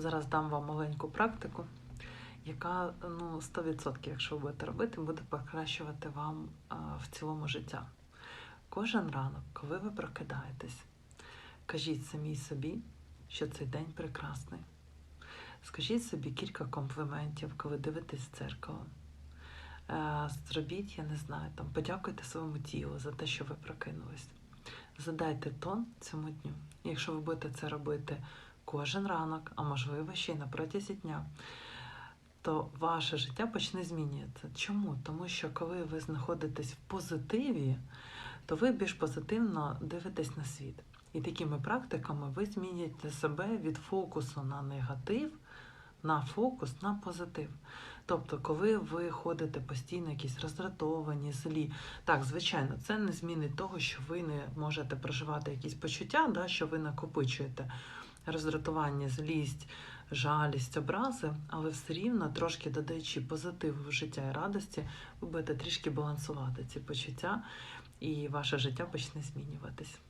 Зараз дам вам маленьку практику, яка ну, 100%, якщо ви будете робити, буде покращувати вам в цілому життя. Кожен ранок, коли ви прокидаєтесь, кажіть самій собі, що цей день прекрасний. Скажіть собі кілька компліментів, коли дивитесь в дзеркало. Е, Зробіть, я не знаю, там подякуйте своєму тілу за те, що ви прокинулись. Задайте тон цьому дню. Якщо ви будете це робити кожен ранок, а можливо ще й на протязі дня, то ваше життя почне змінюватися. Чому? Тому що коли ви знаходитесь в позитиві, то ви більш позитивно дивитесь на світ. І такими практиками ви змінюєте себе від фокусу на негатив на фокус на позитив. Тобто, коли ви ходите постійно якісь роздратовані, злі, так, звичайно, це не змінить того, що ви не можете проживати якісь почуття, да, що ви накопичуєте роздратування, злість, жалість, образи, але все рівно, трошки додаючи позитиву в життя і радості, ви будете трішки балансувати ці почуття, і ваше життя почне змінюватись.